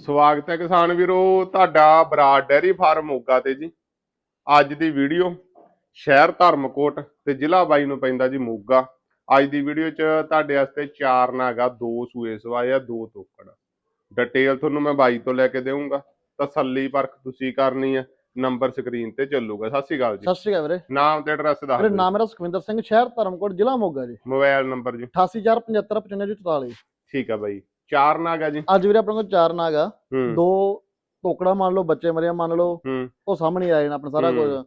ਸਵਾਗਤ ਹੈ ਕਿਸਾਨ ਵੀਰੋ ਤੁਹਾਡਾ ਬਰਾਡ ਡੈਰੀ ਫਾਰਮ ਮੋਗਾ ਤੇ ਜੀ। ਅੱਜ ਦੀ ਵੀਡੀਓ ਸ਼ਹਿਰ ਧਰਮਕੋਟ ਤੇ ਜ਼ਿਲ੍ਹਾ ਬਾਈ ਨੂੰ ਪੈਂਦਾ ਜੀ ਮੋਗਾ। ਅੱਜ ਦੀ ਵੀਡੀਓ 'ਚ ਤੁਹਾਡੇ ਵਾਸਤੇ ਚਾਰ ਨਾਗਾ ਦੋ ਸੂਏ ਸਵਾਏ ਆ ਦੋ ਤੋਕੜ। ਡਿਟੇਲ ਤੁਹਾਨੂੰ ਮੈਂ ਬਾਈ ਤੋਂ ਲੈ ਕੇ ਦੇਵਾਂਗਾ ਤਸੱਲੀ ਪਰਖ ਤੁਸੀਂ ਕਰਨੀ ਹੈ ਨੰਬਰ ਸਕਰੀਨ ਤੇ ਚੱਲੂਗਾ। ਸਤਿ ਸ਼੍ਰੀ ਅਕਾਲ ਜੀ। ਸਤਿ ਸ਼੍ਰੀ ਅਕਾਲ ਵੀਰੇ। ਨਾਮ ਤੇ ਐਡਰੈਸ ਦੱਸ ਵੀਰੇ ਨਾਮ ਮੇਰਾ ਸੁਖਵਿੰਦਰ ਸਿੰਘ ਸ਼ਹਿਰ ਧਰਮਕੋਟ ਜ਼ਿਲ੍ਹਾ ਮੋਗਾ ਜੀ। ਮੋਬਾਈਲ ਨੰਬਰ ਜੀ। 88475544 ਠੀਕ ਆ ਬਾਈ। ਚਾਰ ਨਾਗਾ ਜੀ। ਅੱਜ ਵੀਰੇ ਆਪਣੇ ਕੋਲ ਚਾਰ ਨਾਗ ਆ। ਦੋ ਟੋਕੜਾ ਮੰਨ ਲਓ ਬੱਚੇ ਮਰਿਆ ਮੰਨ ਲਓ ਉਹ ਸਾਹਮਣੇ ਆਏ ਨੇ ਆਪਣਾ ਸਾਰਾ। ਕੁਝ।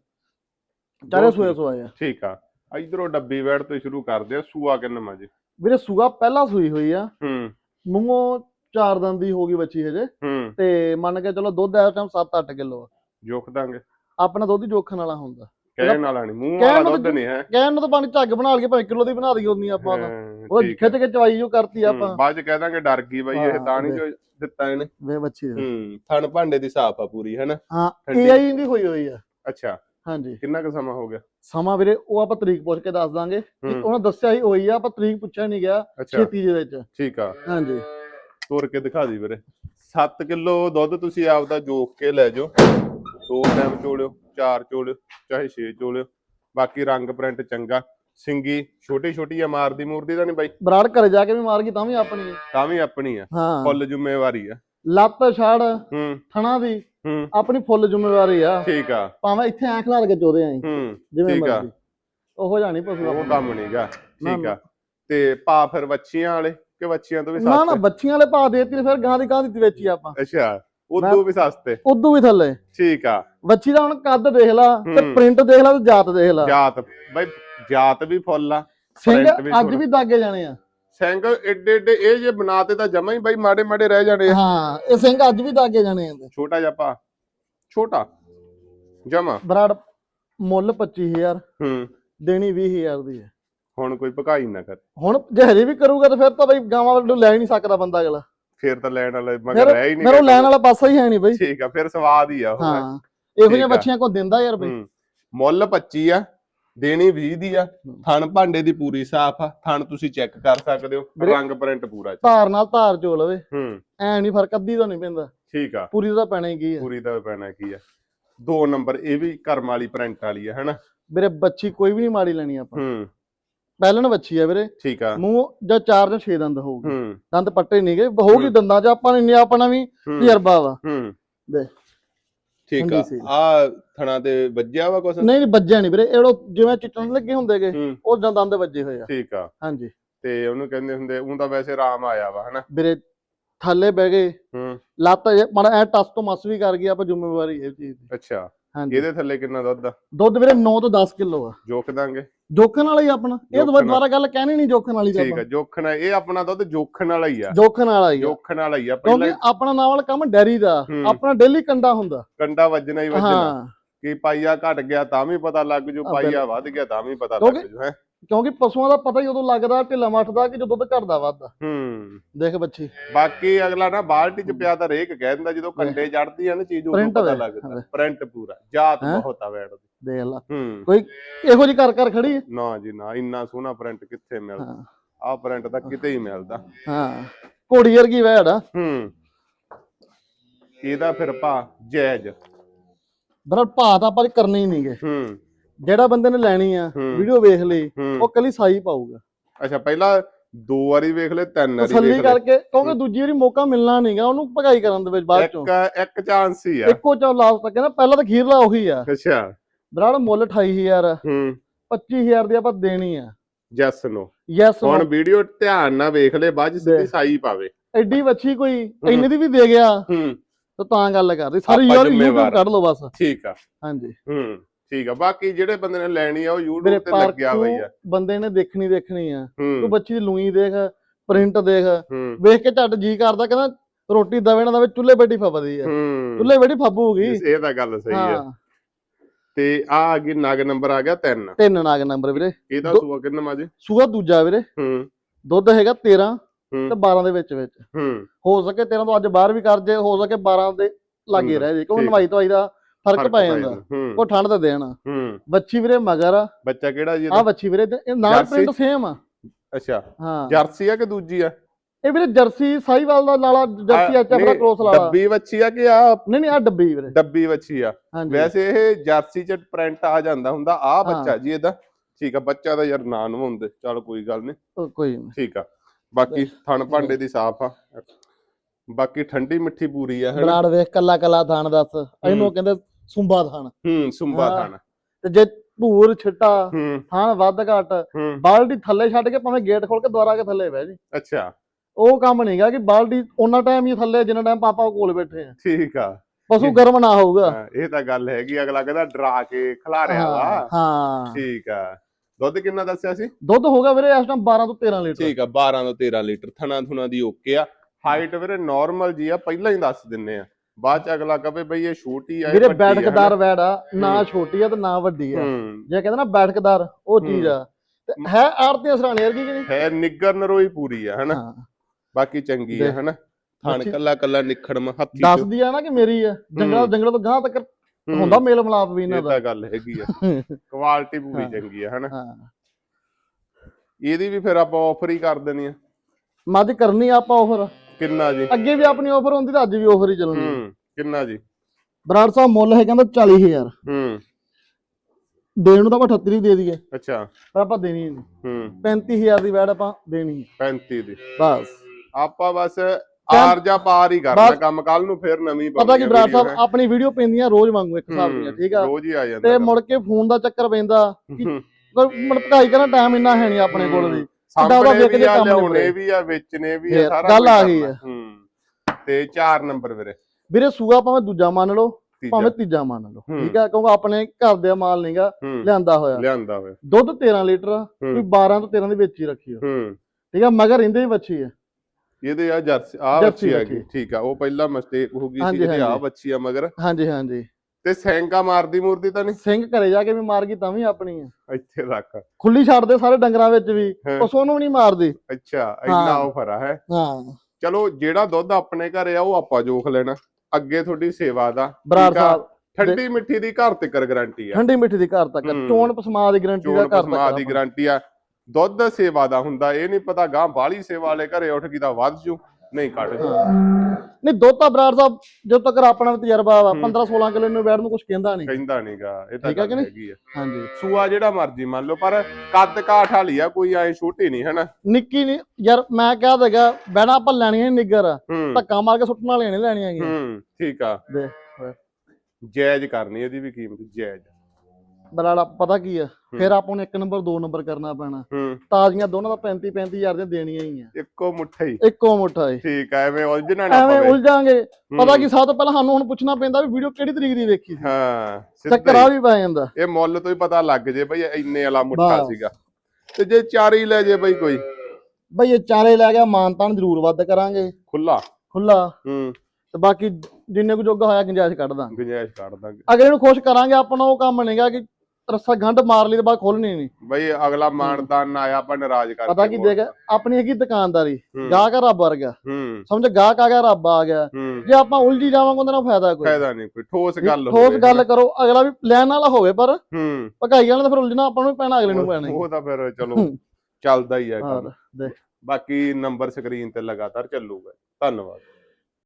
ਚਾਰੇ ਸੂਏ ਸੂਏ ਆ। ਠੀਕ ਆ। ਇਧਰੋਂ ਡੱਬੀ ਵੈੜ ਤੋਂ ਸ਼ੁਰੂ ਕਰਦੇ ਆ ਸੂਆ ਕਿੰਨਾ ਜੀ। ਵੀਰੇ ਸੂਆ ਪਹਿਲਾਂ ਸੂਈ ਹੋਈ ਆ। ਹੂੰ। ਮੂੰਹੋਂ ਚਾਰ ਦੰਦ ਦੀ ਹੋ ਗਈ ਬੱਚੀ ਹਜੇ। ਤੇ ਮੰਨ ਕੇ ਚਲੋ ਦੁੱਧ ਇਸ ਟਾਈਮ 7-8 ਕਿਲੋ ਆ। ਜੋਖ ਦਾਂਗੇ। ਆਪਣਾ ਦੁੱਧ ਜੋਖਣ ਵਾਲਾ ਹੁੰਦਾ। ਕਹਿਣ ਵਾਲਾ ਨਹੀਂ ਮੂੰਹ ਵਾਲਾ ਦੁੱਧ ਨਹੀਂ ਹੈ। ਕਹਿਣ ਨੂੰ ਤਾਂ ਪਾਣੀ ਝੱਗ ਬਣਾ ਲਈਏ ਭਾਵੇਂ ਕਿਲੋ ਦੀ ਬਣਾ ਦਈਏ ਉਨੀ ਆਪਾਂ ਤਾਂ। ਉਹ ਠੀਕ। ਖਿੱਚ ਕੇ ਚਵਾਈ ਜੋ ਕਰਤੀ ਆਪਾਂ। ਬਾਅਦ ਚ ਕਹਿ ਦਾਂਗੇ ਡਰ ਗਈ ਬਾਈ ਇਹ ਤਾਂ ਨਹੀਂ। ਜੋ ਦਿੱਤਾ ਇਹਨੇ। ਵੇ ਬੱਚੀ। ਦੇ। ਹੂੰ ਥਣ ਭਾਂਡੇ ਦੀ ਸਾਫ਼ ਆ ਪੂਰੀ ਹੈਨਾ? ਹਾਂ। ਏਆਈ ਦੀ ਹੋਈ ਹੋਈ ਆ। ਅੱਛਾ। ਹਾਂਜੀ। ਕਿੰਨਾ ਕੁ ਸਮਾਂ ਹੋ ਗਿਆ? ਸਮਾਂ ਵੀਰੇ ਉਹ ਆਪਾਂ ਤਰੀਕ ਪੁੱਛ ਕੇ ਦੱਸ ਦਾਂਗੇ। ਉਹਨਾਂ ਦੱਸਿਆ ਹੀ ਹੋਈ ਆ ਆਪਾਂ ਤਰੀਕ ਪੁੱਛਿਆ ਨਹੀਂ ਗਿਆ ਛੇਤੀ ਦੇ ਵਿੱਚ। ਠੀਕ ਆ। ਹਾਂਜੀ। ਤੋਰ ਕੇ ਦਿਖਾ ਦੀ ਵੀਰੇ। 7 ਕਿਲੋ ਦੁੱਧ ਤੁਸੀਂ ਆਪਦਾ ਜੋਖ ਕੇ ਲੈ ਜਾਓ। ਦੋ ਟਾਈਮ ਚੋਲਿਓ ਚਾਰ ਚੋਲਿਓ ਚਾਹੇ 6 ਚੋਲਿਓ। ਬਾਕੀ ਰੰਗ ਪ੍ਰਿੰਟ ਚੰਗਾ। ਸਿੰਗੀ ਛੋਟੀ ਛੋਟੀ ਆ ਮਾਰਦੀ ਮੂਰਦੀ ਤਾਂ ਨਹੀਂ ਬਾਈ। ਬਰਾੜ ਘਰੇ ਜਾ ਕੇ ਵੀ ਮਾਰ ਗਈ ਤਾਂ ਵੀ ਆਪਣੀ ਆ। ਤਾਂ ਵੀ ਆਪਣੀ ਆ। ਹਾਂ। ਫੁੱਲ ਜ਼ਿੰਮੇਵਾਰੀ ਆ। ਲੱਤ ਛਾੜ ਹੂੰ। ਥਣਾ ਦੀ ਹੂੰ। ਆਪਣੀ ਫੁੱਲ ਜ਼ਿੰਮੇਵਾਰੀ ਆ। ਠੀਕ ਆ। ਭਾਵੇਂ ਇੱਥੇ ਐਂ ਖਲਾਰ ਕੇ ਚੋਦੇ ਆਂ ਹੂੰ। ਜਿਵੇਂ ਠੀਕ ਆ। ਮਰਜ਼ੀ। ਉਹ ਜਾਣੀ ਪਸ਼ੂ ਉਹ। ਕੰਮ ਨਹੀਂਗਾ ਨਾ, ਠੀਕ ਨਾ। ਆ ਤੇ ਪਾ ਫਿਰ ਬੱਚੀਆਂ ਵਾਲੇ ਕਿ ਬੱਚੀਆਂ ਤੋਂ ਵੀ ਨਾ ਨਾ ਸਸਤੇ? ਬੱਚੀਆਂ ਵਾਲੇ ਪਾ ਦੇਤੀ ਨੇ ਫਿਰ ਗਾਂ ਦੀ ਗਾਂ ਦੀ ਵੇਚੀ ਆਪਾਂ। ਅੱਛਾ ਉਦੋਂ ਵੀ ਸਸਤੇ। ਉਦੋਂ ਵੀ ਥੱਲੇ। ਠੀਕ ਆ। ਬੱਚੀ ਦਾ ਹੁਣ ਕੱਦ ਦੇਖ ਲਾ ਤੇ ਹੂੰ। ਪ੍ਰਿੰਟ ਦੇਖ ਲਾ ਤੇ ਜਾਤ ਦੇਖ ਲਾ। ਜਾਤ। ਬਈ ਜਾਤ ਵੀ ਫੁੱਲ ਆ ਸਿੰਘ print ਵੀ ਅੱਜ। ਵੀ ਦਾਗੇ ਜਾਣੇ ਆ। ਸਿੰਘ ਏਡੇ ਏਡੇ ਇਹ ਜੇ ਬਣਾਤੇ ਤਾਂ ਜਮਾ ਹੀ ਬਾਈ ਮਾੜੇ ਮਾੜੇ ਰਹਿ ਜਾਣੇ ਆ। ਹਾਂ ਇਹ ਸਿੰਘ ਅੱਜ ਵੀ ਦਾਗੇ ਜਾਣੇ ਆ ਛੋਟਾ ਜਿਹਾ ਪਾ ਛੋਟਾ ਜਮਾ। ਬਰਾੜ ਮੁੱਲ 25000 ਹੂੰ। ਦੇਣੀ 20000 ਦੀ ਹੈ ਹੁਣ ਕੋਈ ਭਕਾਈ ਨਾ ਕਰ। ਹੁਣ ਜੇ ਹਜੇ ਵੀ ਕਰੂਗਾ ਤਾਂ ਫਿਰ ਤਾਂ ਬਈ ਗਾਵਾਂ ਨੂੰ ਲੈ ਹੀ ਨਹੀਂ ਸਕਦਾ ਬੰਦਾ ਅਗਲਾ। ਫੇਰ ਤਾਂ ਲੈਣ ਵਾਲੇ ਫਿਰ ਮਗਰ ਰਹਿ ਹੀ ਨਹੀਂ ਫਿਰ ਗਿਆ। ਲੈਣ ਵਾਲਾ ਪਾਸਾ ਹੀ ਹੈ ਨਹੀਂ ਬਈ। ਠੀਕ ਆ ਫਿਰ ਸਵਾਦ ਹੀ ਆ ਉਹ। ਹਾਂ ਇਹੋ ਠੀਕ ਜਿਹੀਆਂ ਆ। ਬੱਚੀਆਂ ਕੋ ਦਿੰਦਾ ਯਾਰ ਬਈ। ਹੂੰ। ਮੁੱਲ 25 ਆ ਦੇਣੀ 20 ਦੀ ਆ ਥਣ ਭਾਂਡੇ ਦੀ ਪੂਰੀ ਸਾਫ਼ ਆ ਥਣ ਤੁਸੀਂ ਚੈੱਕ ਕਰ ਸਕਦੇ ਹੋ ਰੰਗ ਪ੍ਰਿੰਟ ਪੂਰਾ ਧਾਰ ਨਾਲ ਧਾਰ ਚੋ ਲਵੇ। ਹੂੰ। ਐ ਨਹੀਂ ਫ਼ਰਕ ਅੱਧੀ ਦਾ ਨਹੀਂ ਪੈਂਦਾ। ਠੀਕ ਆ। ਪੂਰੀ ਦਾ ਪੈਣਾ ਹੀ ਕੀ ਹੈ ਪੂਰੀ ਦਾ ਪੈਣਾ ਕੀ ਆ? ਦੋ ਨੰਬਰ ਇਹ ਵੀ ਕਰਮ ਵਾਲੀ ਪ੍ਰਿੰਟ ਵਾਲੀ ਆ ਹੈਨਾ? ਵੀਰੇ ਬੱਚੀ ਕੋਈ ਵੀ ਨਹੀਂ ਮਾੜੀ ਲੈਣੀ ਆਪਾਂ। ਹੂੰ। ਪਹਿਲਣ ਬੱਚੀ ਆ ਵੀਰੇ। ਠੀਕ ਆ। ਮੂੰਹ ਜਾਂ ਚਾਰ ਜਾਂ 6 ਦੰਦ ਹੋਊਗੀ। ਦੰਦ ਪੱਟੇ ਨਹੀਂ ਗਏ ਹੋਊਗੀ। ਦੰਦਾਂ 'ਚ ਆਪਾਂ ਨੂੰ ਆਪਣਾ ਵੀ ਤਜਰਬਾ ਵਾ। ਹੂੰ। ਦੇ। ਠੀਕ ਆ। ਆ ਥਣਾ ਤੇ ਵੱਜਿਆ ਵਾ ਕੁਛ? ਨਹੀਂ ਨਹੀਂ ਵੱਜਿਆ ਨਹੀਂ ਵੀਰੇ। ਇਹੜੋ ਜਿਵੇਂ ਚਿੱਟਣ ਲੱਗੇ ਹੁੰਦੇਗੇ ਹੂੰ। ਉਹ ਜਾਂ ਦੰਦ ਵੱਜੇ ਹੋਏ ਆ। ਠੀਕ ਆ। ਹਾਂਜੀ। ਤੇ ਉਹਨੂੰ ਕਹਿੰਦੇ ਹੁੰਦੇ ਉਹ ਤਾਂ ਵੈਸੇ ਆਰਾਮ ਆਇਆ ਵਾ ਹਨਾ? ਵੀਰੇ ਥੱਲੇ ਬਹਿ ਗਏ। ਹੂੰ। ਲੱਤ ਮਾੜਾ ਐ ਟਸ ਤੋਂ ਮਸ ਵੀ ਕਰ ਗਈ ਆਪਾਂ ਜ਼ਿੰਮੇਵਾਰੀ ਇਹ ਚੀਜ਼ ਦੀ। ਅੱਛਾ। ਹਾਂਜੀ। ਇਹਦੇ ਥੱਲੇ ਕਿੰਨਾ ਦੁੱਧ ਆ? ਦੁੱਧ ਵੀਰੇ 9 ਤੋਂ 10 ਕਿਲੋ ਆ। ਜੋਖ ਦਾਂਗੇ? ਜੋਖਣ ਵਾਲਾ ਹੀ ਆਪਣਾ। ਇਹ ਤਾਂ ਦੁਬਾਰਾ ਗੱਲ ਕਹਿਣੀ ਨਹੀਂ ਜੋਖਣ ਵਾਲੀ ਦਾ ਠੀਕ ਆ ਜੋਖਣ ਇਹ ਆਪਣਾ ਦੁੱਧ ਜੋਖਣ ਵਾਲਾ ਹੀ ਆ। ਜੋਖਣ ਵਾਲਾ ਹੀ ਆ। ਜੋਖਣ ਵਾਲਾ ਹੀ ਆ ਕਿਉਂਕਿ ਆਪਣਾ ਨਾਲ ਕੰਮ ਡੈਰੀ ਦਾ। ਆਪਣਾ ਡੇਲੀ ਕੰਡਾ ਹੁੰਦਾ। ਕੰਡਾ ਵੱਜਣਾ ਹੀ ਵੱਜਣਾ। ਕਿ ਪਾਈਆ ਘਟ ਗਿਆ ਤਾਂ ਵੀ ਪਤਾ ਲੱਗ ਜੂ ਪਾਈਆ ਵੱਧ ਗਿਆ ਤਾਂ ਵੀ ਪਤਾ ਲੱਗ ਜੂ ਹੈ? ਕਿਉਂਕਿ ਪਸ਼ੂਆਂ ਦਾ ਪਤਾ ਹੀ ਉਦੋਂ ਲੱਗਦਾ ਢਿੱਲਾ ਮੱਠਦਾ ਕਿ ਜਦੋਂ ਦੁੱਧ ਘਟਦਾ ਵੱਧਦਾ। ਹੂੰ। ਦੇਖ ਬੱਚੀ। ਬਾਕੀ ਅਗਲਾ ਨਾ ਬਾਲਟੀ ਚ ਪਿਆ ਤਾਂ ਰੇਕ ਕਹਿ ਦਿੰਦਾ ਜਦੋਂ ਕੰਡੇ ਚੜਦੀ ਆ ਨਾ ਚੀਜ਼ ਉਦੋਂ ਪਤਾ ਲੱਗਦਾ। ਪ੍ਰਿੰਟ ਪੂਰਾ। ਜਾਤ? ਬਹੁਤ ਆ ਵੈੜ ਦੀ। ਦੇਖ ਲਾ। ਹੂੰ। ਕੋਈ ਇਹੋ ਜੀ ਕਰ ਕਰ ਖੜੀ ਨਾ ਜੀ ਨਾ ਇੰਨਾ ਸੋਹਣਾ ਪ੍ਰਿੰਟ ਕਿੱਥੇ ਮਿਲਦਾ? ਆਹ ਪ੍ਰਿੰਟ ਤਾਂ ਕਿਤੇ ਹੀ ਮਿਲਦਾ। ਹਾਂ। ਘੋੜੀ ਵਰਗੀ ਵੈੜ ਆ। ਹੂੰ। ਇਹਦਾ ਫਿਰ ਭਾ ਜਾਇਜ਼ ਬਰਾ ਭਾ ਤਾਂ ਆਪਾਂ ਕਰਨੇ ਹੀ ਨਹੀਂਗੇ ਹੂੰ। ਜਿਹੜਾ ਬੰਦੇ ਨੇ ਲੈਣੀ ਆ। ਵੀਡੀਓ ਵੇਖ ਲਈ ਉਹ ਕੱਲੀ ਸਾਈ ਪਾਊਗਾ। ਅੱਛਾ ਪਹਿਲਾਂ ਦੋ ਵਾਰੀ ਵੇਖ ਲੈ ਤਿੰਨ ਵਾਰੀ ਤਸੱਲੀ ਵੇਖ ਲੈ ਕਰਕੇ ਕਿਉਂਕਿ ਦੂਜੀ ਵਾਰੀ ਮੌਕਾ ਮਿਲਣਾ ਨਹੀਂਗਾ ਉਹਨੂੰ ਭਗਾਈ ਕਰਨ ਦੇ ਵਿੱਚ ਬਾਅਦ ਚੋਂ। ਇੱਕ ਇੱਕ ਚਾਂਸ ਹੀ ਆ। ਇੱਕੋ ਚੋਂ ਲਾਸਟ ਤੱਕ ਕਹਿੰਦਾ ਪਹਿਲਾਂ ਤਾਂ ਖੀਰਲਾ ਉਹੀ ਆ। ਅੱਛਾ। ਬਰਾੜ ਮੁੱਲ 28000 ਹੂੰ। 25000 ਦੀ ਆਪਾਂ ਦੇਣੀ ਆ। ਜੈਸ ਨੋ ਯੈਸ ਹੁਣ ਵੀਡੀਓ ਧਿਆਨ ਨਾਲ ਵੇਖ ਲੈ ਬਾਅਦ ਚ ਸਿੱਧੀ ਸਾਈ ਪਾਵੇ। ਐਡੀ ਵੱਛੀ ਕੋਈ ਇੰਨੇ ਦੀ ਵੀ ਦੇ ਗਿਆ। ਹੂੰ। ਤਾਂ ਤਾਂ ਗੱਲ ਕਰਦੀ। ਸਾਰੀ ਯਾਰ YouTube ਕੱਢ ਲਓ ਬਸ। ਠੀਕ ਆ। ਹਾਂਜੀ। ਹੂੰ। ਠੀਕ ਆ ਬਾਕੀ ਜਿਹੜੇ ਬੰਦੇ ਨੇ ਲੈਣੀ ਆ ਉਹ YouTube ਤੇ ਲੱਗਿਆ ਹੋਈ ਆ। ਬੰਦੇ ਨੇ ਦੇਖਣੀ ਦੇਖਣੀ ਆ। ਤੂੰ ਬੱਚੀ ਦੀ ਲੂਈ ਦੇਖ ਪ੍ਰਿੰਟ ਦੇਖ ਵੇਖ ਕੇ ਝੱਟ ਜੀ ਕਰਦਾ ਕਹਿੰਦਾ ਰੋਟੀ ਦਵੇ ਨਾ ਦਵੇ ਚੁੱਲ੍ਹੇ ਬੈਠੀ ਫੱਬਦੀ ਆ। ਚੁੱਲ੍ਹੇ ਬੈਠੀ ਫੱਬੂਗੀ। ਇਹ ਤਾਂ ਗੱਲ ਸਹੀ ਆ। ਤੇ ਆ ਅੱਗੇ ਨਗ ਨੰਬਰ ਆ ਗਿਆ 3 ਤਿੰਨ ਨਾਗ ਨੰਬਰ ਵੀਰੇ। ਇਹਦਾ ਸੂਆ ਕਿੰਨਾ ਮਾਜੇ ਸੂਆ ਦੂਜਾ ਵੀਰੇ। ਹੂੰ। ਦੁੱਧ ਹੈਗਾ 13 ਹੂੰ। ਤੇ 12 ਦੇ ਵਿੱਚ ਵਿੱਚ। ਹੂੰ। ਹੋ ਸਕੇ 13 ਤੋਂ ਅੱਜ ਬਾਹਰ ਵੀ ਕਰ ਜੇ ਹੋ ਸਕੇ 12 ਦੇ ਲਾਗੇ ਰਹਿ ਜੇ। ਠੀਕ। ਨਵਾਈ ਤੋਂ ਦਾ ਫ਼ਰਕ ਪੈ ਜਾਂਦਾ। ਹੂੰ। ਉਹ ਠੰਡ ਦਾ ਦੇਣ ਆ। ਹੂੰ। ਬੱਚੀ ਵੀਰੇ ਮਗਰ ਆ। ਬੱਚਾ ਕਿਹੜਾ ਜੀ ਆ? ਬੱਚੀ ਵੀਰੇ ਤੇ ਇਹ ਨਾਲ ਜਰਸੀ? ਪ੍ਰਿੰਟ ਸੇਮ ਆ। ਅੱਛਾ। ਹਾਂ। ਜਰਸੀ ਆ ਕਿ ਦੂਜੀ ਆ? ਇਹ ਵੀਰੇ ਜਰਸੀ ਸਾਈਵਾਲ ਦਾ ਲਾਲਾ ਜਰਸੀ ਆ, ਦਾ ਨਹੀਂ, ਕ੍ਰੋਸ ਲਾਲਾ। ਡੱਬੀ ਵੱਛੀ ਆ ਕਿ ਆ? ਨਹੀਂ ਨਹੀਂ ਆ ਡੱਬੀ ਵੀਰੇ। ਡੱਬੀ ਵੱਛੀ ਆ। ਹਾਂਜੀ। ਵੈਸੇ ਇਹ ਜਰਸੀ ਚ ਪ੍ਰਿੰਟ ਆ ਜਾਂਦਾ ਹੁੰਦਾ ਆ। ਬੱਚਾ ਜੀ ਇਹਦਾ। ਠੀਕ ਆ ਬੱਚਾ ਦਾ ਯਾਰ ਨਾਂ ਨੂੰ ਹੁੰਦੇ ਚਲ ਕੋਈ ਗੱਲ ਨਹੀਂ ਉਹ ਕੋਈ ਨਹੀਂ ਠੀਕ ਆ। ਬਾਕੀ ਥਣ ਭਾਂਡੇ ਦੀ ਸਾਫ਼ ਆ। ਬਾਕੀ ਠੰਡੀ ਮਿੱਠੀ ਪੂਰੀ ਆ ਹੈਨਾ ਬਰਾੜ ਵੇਖ ਕੱਲਾ ਕੱਲਾ ਥਾਣ ਦੱਸ। ਇਹਨੂੰ ਕਹਿੰਦੇ ਸੁੰਬਾ ਥਾਣ ਹੂੰ ਸੁੰਬਾ ਹਾਂ। ਥਣ ਤੇ ਜੇ ਭੂਰ ਛਿੱਟਾ ਹੂੰ। ਥਾਣ ਵੱਧ ਘੱਟ ਹੂੰ। ਬਾਲਟੀ ਥੱਲੇ ਛੱਡ ਕੇ ਭਾਵੇਂ ਗੇਟ ਖੋਲ ਕੇ ਦੁਬਾਰਾ ਕੇ ਥੱਲੇ ਬਹਿ ਜੀ। ਅੱਛਾ। ਉਹ ਕੰਮ ਨਹੀਂਗਾ ਕਿ ਬਾਲਟੀ ਉਹਨਾਂ ਟਾਈਮ ਹੀ ਥੱਲੇ ਜਿੰਨਾ ਟਾਈਮ ਪਾਪਾ ਕੋਲ ਬੈਠੇ ਆ। ਠੀਕ ਆ। ਪਸ਼ੂ ਗਰਮ ਨਾ ਹੋਊਗਾ। ਹਾਂ, ਇਹ ਤਾਂ ਗੱਲ ਹੈਗੀ ਅਗਲਾ ਕਹਿੰਦਾ ਡਰਾ ਕੇ ਖਿਲਾਰਿਆ ਵਾ। ਹਾਂ ਹਾਂ। ਠੀਕ ਆ। ਦੁੱਧ ਕਿੰਨਾ ਦੱਸਿਆ ਸੀ? ਦੁੱਧ ਹੋਗਾ ਵੀਰੇ ਇਸ ਟਾਈਮ 12 ਤੋਂ 13 ਲੀਟਰ। ਠੀਕ ਆ 12 ਤੋਂ 13 ਲੀਟਰ ਥਣਾ ਥੁਣਾ ਦੀ ਓਕੇ ਆ। ਹਾਈਟ ਵੀਰੇ ਨਾਰਮਲ ਜੀ ਆ ਪਹਿਲਾਂ ਹੀ ਦੱਸ ਦਿੰਨੇ ਆ। ਬਾਅਦ ਚ ਅਗਲਾ ਕਹੇ ਬਈ ਇਹ ਛੋਟੀ ਆ ਇਹ ਵੀਰੇ ਵੱਡੀ ਆ, ਬੈਠਕਦਾਰ ਵੈੜ ਆ ਨਾ। ਛੋਟੀ ਆ ਤੇ ਨਾ ਵੱਡੀ ਆ। ਹੂੰ। ਜੇ ਕਹਿੰਦੇ ਨਾ ਬੈਠਕਦਾਰ ਉਹ ਚੀਜ਼। ਆ। ਤੇ ਹੈ। ਆਰਤੀ ਅਸਰਾਣੇ ਵਰਗੀ ਕਿ ਨਹੀਂ? ਹੈ ਨਿੱਗਰ ਨਰੋਈ ਪੂਰੀ ਆ ਹਨਾ? ਹਾਂ। ਬਾਕੀ ਚੰਗੀ ਆ ਦੇਖ। ਹਨਾ? ਥਣ ਕੱਲਾ ਕੱਲਾ ਨਿਖੜਮ ਹੱਥੀ ਚ। ਦੱਸਦੀ ਆ ਨਾ ਕਿ ਮੇਰੀ ਆ। ਜੰਗਲ ਹੂੰ। ਜੰਗਲ ਤੋਂ ਗਾਂ ਤੱਕ ਹੂੰ, ਹੁੰਦਾ ਮੇਲ ਮਲਾਪ ਵੀ ਇਹਨਾਂ ਇਹ ਦਾ। ਤਾਂ ਗੱਲ ਹੈਗੀ ਆ। ਕੁਆਲਿਟੀ ਪੂਰੀ ਹਾਂ। ਚੰਗੀ ਆ ਹਨਾ? ਹਾਂ। ਇਹਦੀ ਵੀ ਫਿਰ ਆਪਾਂ ਆਫਰ ਹੀ ਕਰ ਦੇਣੀ ਆ। ਮੱਝ ਕਰਨੀ ਆ ਆਪਾਂ ਆਫਰ ਕਿੰਨਾ ਜੀ? ਅੱਗੇ ਵੀ ਆਪਣੀ ਆਫਰ ਹੁੰਦੀ ਤਾਂ ਅੱਜ ਵੀ ਆਫਰ ਹੀ ਚੱਲਣੀ ਹੂੰ। ਕਿੰਨਾ ਜੀ? ਬਰਾੜ ਸਾਹਿਬ ਮੁੱਲ ਹੈ ਕਹਿੰਦਾ 40000 ਹੂੰ। ਦੇਣ ਨੂੰ ਤਾਂ ਆਪਾਂ 38 ਹੀ ਦੇ ਦਈਏ। ਅੱਛਾ। ਪਰ ਆਪਾਂ ਦੇਣੀ ਨਹੀਂ। ਹੂੰ। 35000 ਦੀ ਵੈੜ ਆਪਾਂ ਦੇਣੀ ਹੈ। 35 ਦੀ। ਬਸ। ਆਪਾਂ ਬਸ ਆਰ ਜਾਂ ਪਾਰ ਹੀ ਕਰਨਾ। ਕੰਮ ਕੱਲ ਨੂੰ ਫਿਰ ਨਵੀਂ ਪਤਾ ਕੀ ਬਰਾੜ ਸਾਹਿਬ ਆਪਣੀ ਵੀਡੀਓ ਪੈਂਦੀਆਂ ਰੋਜ਼ ਵਾਂਗੂ ਇੱਕ ਹਿਸਾਬ ਦੀਆਂ ਠੀਕ ਆ? ਰੋਜ਼ ਹੀ ਆ ਜਾਂਦਾ ਤੇ। ਮੁੜ ਕੇ ਫੋਨ ਦਾ ਚੱਕਰ ਪੈਂਦਾ ਮੜ ਭਕਾਈ ਕਰਨ ਟਾਈਮ ਇੰਨਾ ਹੈ ਨਹੀਂ ਆਪਣੇ ਕੋਲ ਵੀ। ਸਾਹਮਣੇ ਵੀ ਆ ਲਿਆਉਣੇ। ਵੀ ਆ ਵੇਚਣੇ ਵੀ ਆ ਸਾਰਾ ਗੱਲ ਆ ਗਈ ਕਰਨਾ। ਹੂੰ। ਤੇ 4 ਨੰਬਰ ਵੀਰੇ। ਵੀਰੇ ਸੂਆ ਭਾਵੇਂ ਦੂਜਾ ਮੰਨ ਲਓ ਭਾਵੇਂ ਤੀਜਾ ਮੰਨ ਲਓ। ਠੀਕ ਆ ਕਿਉਂਕਿ ਆਪਣੇ ਘਰ ਦੇ ਮਾਲ ਨਹੀਂਗਾ ਲਿਆਂਦਾ ਹੋਇਆ। ਲਿਆਂਦਾ ਹੋਇਆ। ਦੁੱਧ 13 ਲੀਟਰ ਆ। ਕੋਈ 12 ਤੋਂ 13 ਦੇ ਵਿੱਚ ਹੀ ਰੱਖੀ ਹੋ ਹੂੰ। ਠੀਕ ਆ ਮਗਰ ਰਹਿੰਦੇ ਹੀ ਬੱਚੀ ਆ। ਇਹਦੇ ਆ ਜਰਸੀ ਆ ਬੱਚੀ ਆ ਗਈ। ਠੀਕ ਆ ਉਹ ਪਹਿਲਾਂ ਮਿਸਟੇਕ ਹੋ ਗਈ ਸੀ ਇਹਦੇ ਆ। ਬੱਚੀ ਆ ਮਗਰ। ਹਾਂਜੀ ਹਾਂਜੀ। ਤੇ ਸੈਂਕਾ ਮਾਰਦੀ ਮੂਰਦੀ ਤਾਂ ਨਹੀਂ। ਸਿੰਘ ਘਰੇ ਜਾ ਕੇ ਵੀ ਮਾਰ ਗਈ ਤਾਂ ਵੀ ਆਪਣੀ ਆ। ਇੱਥੇ ਰੱਖ। ਖੁੱਲੀ ਛੱਡਦੇ ਸਾਰੇ ਡੰਗਰਾਂ ਵਿੱਚ ਵੀ। ਹਾਂ। ਉਸ ਨੂੰ ਵੀ ਨਹੀਂ ਮਾਰਦੀ। ਅੱਛਾ ਇੰਨਾ ਹਾਂ। ਆਫਰ ਆ ਹੈ। ਹਾਂ। ਚਲੋ ਜਿਹੜਾ ਦੁੱਧ ਆਪਣੇ ਘਰੇ ਆ ਉਹ ਆਪਾਂ ਜੋਖ ਲੈਣਾ। ਅੱਗੇ ਤੁਹਾਡੀ ਸੇਵਾ ਦਾ। ਬਰਾੜ ਠੀਕ ਆ? ਸਾਹਿਬ ਠੰਡੀ ਮਿੱਠੀ ਦੀ ਘਰ ਤੱਕ ਗਾਰੰਟੀ ਆ। ਠੰਡੀ ਮਿੱਠੀ ਦੀ ਘਰ ਤੱਕ ਹੂੰ। ਚੋਣ ਪਸਮਾ ਦੀ ਗਰੰਟੀ ਦਾ ਚੋਣ ਘਰ ਪਸਮਾ ਤੱਕ ਦੀ ਗਾਰੰਟੀ ਆ। ਦੁੱਧ ਸੇਵਾ ਦਾ ਹੁੰਦਾ ਇਹ ਨਹੀਂ ਪਤਾ ਗਾਂ ਬਾਹਲੀ ਸੇਵਾ ਵਾਲੇ ਘਰੇ ਉੱਠ ਗਈ ਤਾਂ ਵੱਧ ਜੂ। ਨਹੀਂ ਘਟ ਨਹੀਂ ਦੋਤਾ ਬਰਾੜ ਸਾਹਿਬ ਜਦੋਂ ਤੱਕ ਆਪਣਾ ਤਜਰਬਾ ਵਾ ਹੂੰ। 15 16 ਕਿਲੋ ਨੂੰ ਬੈਠ ਨੂੰ ਕੁਝ ਕਹਿੰਦਾ ਨਹੀਂ। ਕਹਿੰਦਾ ਨਹੀਂਗਾ ਇਹ ਤਾਂ ਠੀਕ ਆ ਕਿ ਨਹੀਂ? ਹੈਗੀ ਆ। ਹਾਂਜੀ। ਸੂਆ ਜਿਹੜਾ ਮਰਜ਼ੀ ਮੰਨ ਲਓ ਪਰ ਕੱਦ ਕਾਠ ਵਾਲੀ ਆ ਕੋਈ ਐ ਛੋਟੀ ਨਹੀਂ ਹਨਾ? ਨਿੱਕੀ ਨਹੀਂ। ਯਾਰ ਮੈਂ ਕਿਹਾ ਦੇਗਾ ਬਹਿਣਾ ਆਪਾਂ ਲੈਣੀਆਂ ਨੀ ਨਿੱਗਰ ਹੂੰ। ਧੱਕਾ ਮਾਰ ਕੇ ਸੁੱਟਣ ਵਾਲੀਆਂ ਨਹੀਂ ਲੈਣੀਆਂ ਹੈਗੀਆਂ। ਹੂੰ ਠੀਕ ਆ। ਦੇ ਜਾਇਜ਼ ਕਰਨੀ ਇਹਦੀ ਵੀ ਕੀਮਤ ਜਾਇਜ਼ ਬਰਾੜਾ ਪਤਾ ਕੀ ਆ? ਫਿਰ ਆਪਾਂ ਨੂੰ ਇੱਕ ਨੰਬਰ ਦੋ ਨੰਬਰ ਕਰਨਾ ਪੈਣਾ। ਹੂੰ। ਤਾਜ਼ੀਆਂ ਦੋਨਾਂ ਦਾ 35 35000 ਦੀਆਂ ਦੇਣੀਆਂ ਹੀ ਆ। ਇੱਕੋ ਮੁੱਠਾ ਹੀ। ਇੱਕੋ ਮੁੱਠਾ ਏ ਠੀਕ ਆ ਐਵੇਂ ਉਲਝਣਾ ਨਾ ਐਵੇਂ ਪਵੇ। ਉਲਝਾਂਗੇ। ਪਤਾ ਹੂੰ, ਕੀ ਸਭ ਤੋਂ ਪਹਿਲਾਂ ਸਾਨੂੰ ਹੁਣ ਪੁੱਛਣਾ ਪੈਂਦਾ ਵੀ ਵੀਡੀਓ ਕਿਹੜੀ ਤਰੀਕ ਦੀ ਵੇਖੀ ਸੀ? ਹਾਂ ਚੱਕਰ ਹੀ। ਵੀ ਪੈ ਜਾਂਦਾ। ਇਹ ਮੁੱਲ ਤੋਂ ਹੀ ਪਤਾ ਲੱਗ ਜੇ ਬਈ ਇੰਨੇ ਵਾਲਾ ਮੁੱਠਾ। ਸੀਗਾ। ਤੇ ਜੇ ਚਾਰ ਹੀ ਲੈ ਜੇ ਬਈ ਕੋਈ। ਬਈ ਇਹ ਚਾਰੇ ਲੈ ਗਿਆ ਮਾਨਤਾਨ ਜ਼ਰੂਰ ਵੱਧ ਕਰਾਂਗੇ। ਖੁੱਲਾ ਖੁੱਲਾ ਹੂੰ। ਤੇ ਬਾਕੀ ਜਿੰਨੇ ਕੁ ਜੋਗਾ ਹੋਇਆ ਗੁੰਜਾਇਸ਼ ਕੱਢ ਦਾਂਗੇ। ਗੁੰਜਾਇਸ਼ ਕੱਢ ਦਾਂਗੇ। ਅਗਲੇ ਨੂੰ ਖੁਸ਼ ਕਰਾਂਗੇ ਆਪਣਾ ਉਹ ਕੰਮ ਨਹੀਂਗਾ ਕਿ ਰੱਸਾ ਗੰਢ ਮਾਰ ਲਈ ਤੇ ਬਾਅਦ ਖੋਲਣੀ ਨਹੀਂ। ਬਈ ਅਗਲਾ ਮਾਨਦਾਨ ਨਾ ਆਇਆ ਆਪਾਂ ਨਾਰਾਜ਼ ਕਰਕੇ ਪਤਾ ਕੀ ਦੇਗਾ ਆਪਣੀ ਹੈਗੀ ਦੁਕਾਨਦਾਰੀ ਗਾਹਕ ਆ ਰੱਬ ਵਰਗਾ। ਸਮਝ ਗਾਹਕ ਆ ਗਿਆ ਰੱਬ ਆ ਗਿਆ। ਜੇ ਆਪਾਂ ਉਲਝੀ ਜਾਵਾਂਗੇ ਉਹਦੇ ਨਾਲ ਫਾਇਦਾ ਕੋਈ। ਫਾਇਦਾ ਨਹੀਂ ਕੋਈ ਠੋਸ ਗੱਲ ਠੋਸ ਹੋਵੇ। ਗੱਲ ਕਰੋ ਅਗਲਾ ਵੀ ਲੈਣ ਵਾਲਾ ਹੋਵੇ ਪਰ ਹੂੰ। ਭਗਾਈ ਵਾਲਾ ਤਾਂ ਫਿਰ ਉਲਝਣਾ ਆਪਾਂ ਨੂੰ ਵੀ ਪੈਣਾ ਅਗਲੇ ਨੂੰ ਪੈਣਾ। ਉਹ ਤਾਂ ਫਿਰ ਚਲੋ। ਚੱਲਦਾ ਹੀ ਹੈ ਕੰਮ। ਦੇਖ। ਬਾਕੀ ਨੰਬਰ ਸਕਰੀਨ ਤੇ ਲਗਾਤਾਰ ਚੱਲੂਗਾ। ਧੰਨਵਾਦ।